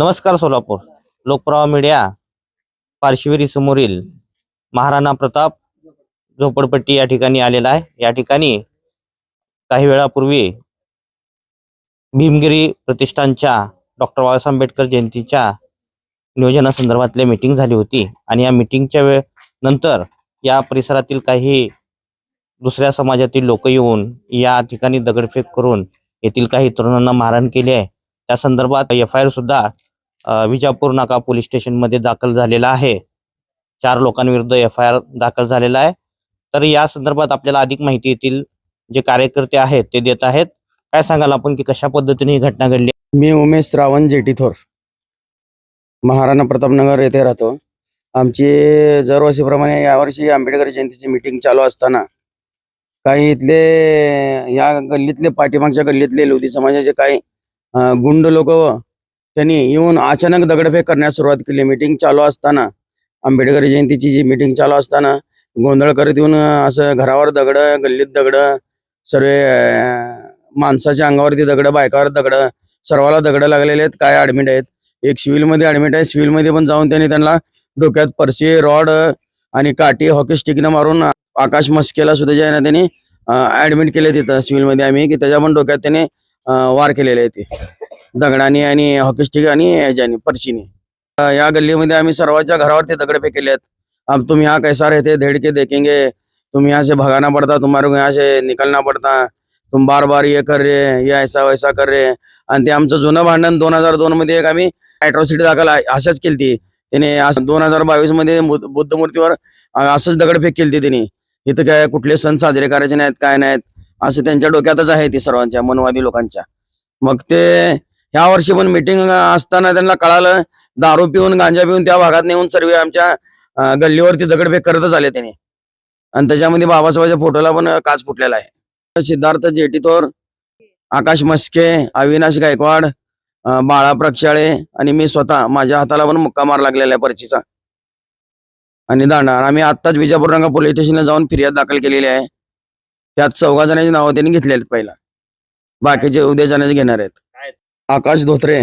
नमस्कार सोलापूर. लोकप्रवाह मीडिया पारशिवरी समोरील महाराणा प्रताप झोपडपट्टी या ठिकाणी आलेला आहे. या ठिकाणी काही वेळापूर्वी भीमगिरी प्रतिष्ठानच्या डॉक्टर बाबासाहेब आंबेडकर जयंतीच्या नियोजनासंदर्भातली मीटिंग झाली होती आणि या मीटिंगच्या वेळ नंतर या परिसरातील काही दुसऱ्या समाजातील लोक येऊन या ठिकाणी दगडफेक करून येथील काही तरुणांना मारहाण केली आहे. त्या संदर्भात एफ आय आर सुद्धा विजापूर नाका पोलीस स्टेशनमध्ये दाखल झालेला आहे. चार लोकांविरुद्ध एफ आय आर दाखल झालेला आहे. तर या संदर्भात आपल्याला अधिक माहिती येतील जे कार्यकर्ते आहेत ते देत आहेत. काय सांगाल आपण की कशा पद्धतीने ही घटना घडली? मी उमेश श्रावण जेटीथोर महाराणा प्रतापनगर येथे राहतो. आमची दरवर्षीप्रमाणे यावर्षी आंबेडकर जयंतीची मीटिंग चालू असताना काही इथले या गल्लीतले पाठीमागच्या गल्लीतले लोधी समाजाचे काही गुंड लोक त्यांनी येऊन अचानक दगडफेक करण्यास सुरुवात केली. मीटिंग चालू असताना आंबेडकर जयंतीची जी मीटिंग चालू असताना गोंधळ करत येऊन असं घरावर दगड गल्लीत दगड सर्व माणसाच्या अंगावरती दगड बायकावर दगड सर्वाला दगड लागलेले आहेत काय ऍडमिट आहेत? एक सिव्हिलमध्ये ऍडमिट आहे सिव्हिलमध्ये पण जाऊन त्यांनी त्यांना डोक्यात पर्सी रॉड आणि काठी हॉकी स्टिकनं मारून आकाश मस्केला सुद्धा जे आहे ना त्यांनी ऍडमिट केले तिथं. सिव्हिलमध्ये आम्ही की त्याच्या पण डोक्यात त्याने वार केलेले आहेत ते. दगडाने आणि हॉकी स्टिक आणि ह्याच्याने परशीने या गल्लीमध्ये आम्ही सर्वांच्या घरावरती दगड फेकले आहेत. अब तुम यहाँ कैसा रहते धेड़ के देखेंगे. तुम यहाँ से भगाना पड़ता तुम्हारे को यहाँ से निकलना पड़ता. तुम बार बार ये कर रहे ये ऐसा वैसा कर रहे आणि ते आमचं जुनं भांडण दोन हजार दोन मध्ये एक आम्ही अॅट्रॉसिटी दाखल आहे- अशाच केलती. त्याने दोन हजार बावीसमध्ये बुद्ध मूर्तीवर अं, असंच दगडफेक केली तिने. इथं काय कुठले सण साजरे करायचे नाहीत काय नाहीत. असं त्यांच्या डोक्यातच आहे ते सर्वांच्या मनवादी लोकांच्या. मग ते ह्या वर्षी पण मिटिंग असताना त्यांना कळालं दारू पिऊन गांजा पिऊन त्या भागात नेऊन सर्व आमच्या गल्लीवरती दगडफेक करतच आले त्याने. आणि त्याच्यामध्ये बाबासाहेबाच्या फोटोला पण काच फुटलेला आहे. सिद्धार्थ जेटीथोर आकाश मस्के अविनाश गायकवाड बाळा प्रक्षाळे आणि मी स्वतः माझ्या हाताला पण मुक्का मार लागलेला आहे पर्चीचा. आणि दांडा आम्ही आत्ताच विजापूर रंगा पोलीस स्टेशनला जाऊन फिर्याद दाखल केलेली आहे. त्यात चौघा जणांची नावं त्यांनी घेतलेली आहेत पहिला. बाकीचे उद्या जणांचे घेणार आहेत. आकाश धोत्रे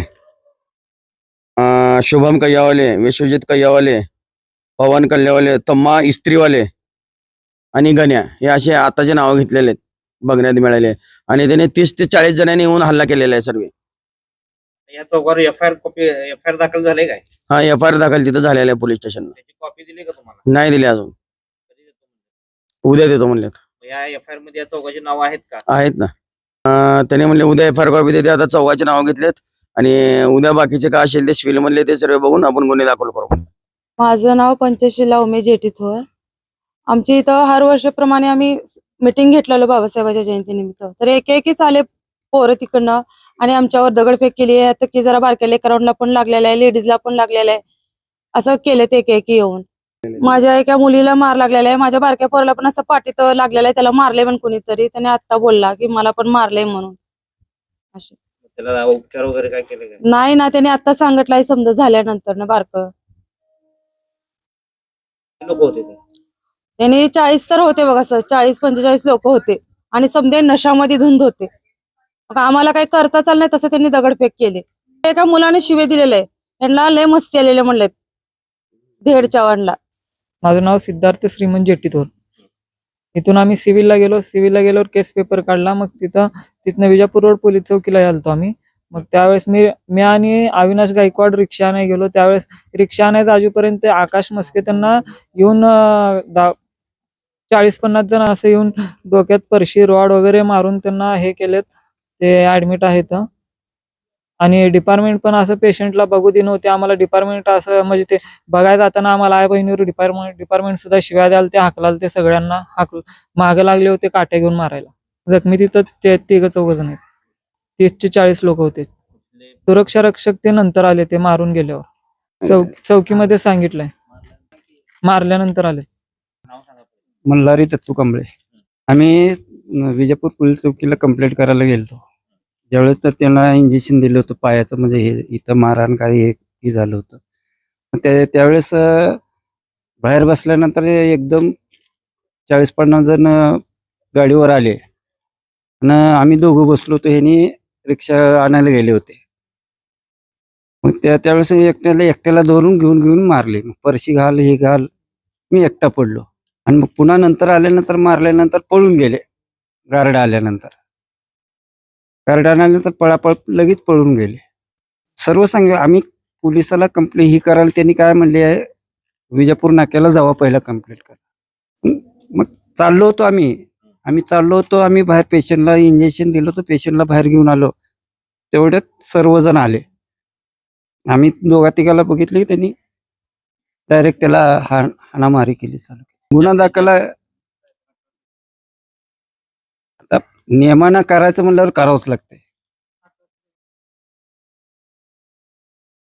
शुभम कय्यावाले विश्वजित कय्यावाले पवन कल्यावाले तम्मा इस्त्रीवाले आणि गण्या हे असे आताचे नावं घेतलेले आहेत बघण्यात मिळाले आणि त्याने तीस ते चाळीस जणांनी येऊन हल्ला केलेला आहे सर्व. या चौकावर F I R copy F I R दाखल झाले काय? हा एफ आय आर दाखल तिथं झालेला आहे पोलीस स्टेशनला. त्याची कॉपी दिली का तुम्हाला? नाही दिले अजून. कधी देतो म्हणले? उद्या देतो म्हणले या एफ आय आरमध्ये या चौकाची नाव आहेत का? आहेत ना. त्याने म्हणले उद्या एफ आर कॉपी देते. आता चौघाचे नाव घेतलेत आणि उद्या बाकीचे काय असेल ते सिव्हिल म्हणले ते सर्व बघून आपण गुन्हे दाखल करू. माझं नाव पंचशीला उमेश जेटीथोर आमच्या इथं हर वर्षाप्रमाणे आम्ही मिटिंग घेतलेलो बाबासाहेबाच्या जयंतीनिमित्त. तर एक एकच आले पोरं तिकडनं आणि आमच्यावर दगडफेक केली आहे. आता की जरा बारक्या लेकरांना पण लागलेला आहे लेडीजला पण लागलेला आहे. असं केलं ते एक एक येऊन. माझ्या एका मुलीला मार लागलेला आहे. माझ्या बारक्या पोराला पण असं पाठीत लागलेलं आहे. त्याला मारले म्हणून कोणीतरी. त्याने आता बोलला की मला पण मारले म्हणून. असे त्याला उपचार वगैरे काय केले नाही ना त्याने आता सांगितलंय समजा झाल्यानंतर ना बारकं लोक होते ते? त्यांनी चाळीस तर होते बघा सर. चाळीस पंचेचाळीस लोक होते. आणि समजे नशामध्ये धुंद होते. मग आम्हाला काही करता चाल नाही तसं त्यांनी दगडफेक केले. एका मुलाने शिवे दिलेले. आहे त्यांना लय मस्ती आलेले म्हणलेत. धेड चव्हाणला माझं नाव सिद्धार्थ श्रीमंत जेट्टीथोर इथून आम्ही सिव्हिलला गेलो. सिव्हिलला गेल्यावर केस पेपर काढला. मग तिथं तिथनं विजापूर रोड पोलीस चौकीला आलतो आम्ही. मग त्यावेळेस मी मी आणि अविनाश गायकवाड रिक्षाने गेलो. त्यावेळेस रिक्षा नाहीच आजूपर्यंत आकाश मस्के त्यांना येऊन दा चाळीस पन्नास जण असे येऊन डोक्यात परशी रॉड वगैरे मारून त्यांना हे केलेत. ते ऍडमिट आहेत. आणि डिपार्टमेंट पण असं पेशंटला बघू दे नव्हते आम्हाला डिपार्टमेंट असं म्हणजे ते बघायला जाताना आम्हाला आई बहिणीवर डिपार्टमेंट डिपार्टमेंट सुद्धा शिव्या द्याल ते हाकलाल ते सगळ्यांना हाकल मागे लागले होते काटे घेऊन मारायला. जखमी तिथं ते तिघ चौघ जण आहेत. तीस ते चाळीस लोक होते. सुरक्षा रक्षक ते नंतर आले ते मारून गेल्यावर. चौ चौकीमध्ये सांगितलंय. मारल्यानंतर आले. मल्हारी दत्तू कांबळे आम्ही विजापूर पोलीस चौकीला कंप्लेंट करायला गेलतो. ज्यावेळेस तर त्यांना इंजेक्शन दिलं होतं पायाचं म्हणजे हे इथं मारहाण काही हे हे झालं होतं. त्या त्यावेळेस बाहेर बसल्यानंतर एकदम चाळीस पन्नास जण गाडीवर आले. आणि आम्ही दोघं बसलो होतो ह्यानी रिक्षा आणायला गेले होते. मग त्या त्यावेळेस मी एकट्याला एकट्याला धरून घेऊन घेऊन मारले. मग परशी घाल हे घाल. मी एकटा पडलो. आणि मग पुन्हा नंतर आल्यानंतर मारल्यानंतर पळून गेले. गार्ड आल्यानंतर. गार्ड आल्यानंतर पळापळ लगेच पळून गेले. सर्व सांग आम्ही पोलिसाला कंप्लेंट ही करायला त्यांनी काय म्हणले आहे? विजापूर नाक्याला जावा पहिला कंप्लेंट करा. मग चाललो होतो आम्ही. आम्ही चाललो होतो आम्ही बाहेर पेशंटला इंजेक्शन दिलं होतं पेशंटला बाहेर घेऊन आलो. तेवढ्यात सर्वजण आले. आम्ही दोघा तिघाला बघितले की त्यांनी डायरेक्ट त्याला हा हाणामारी केली चालू गुन्हा दाखला आहे. आता नियमानं करायचं म्हणल्यावर करावंच लागते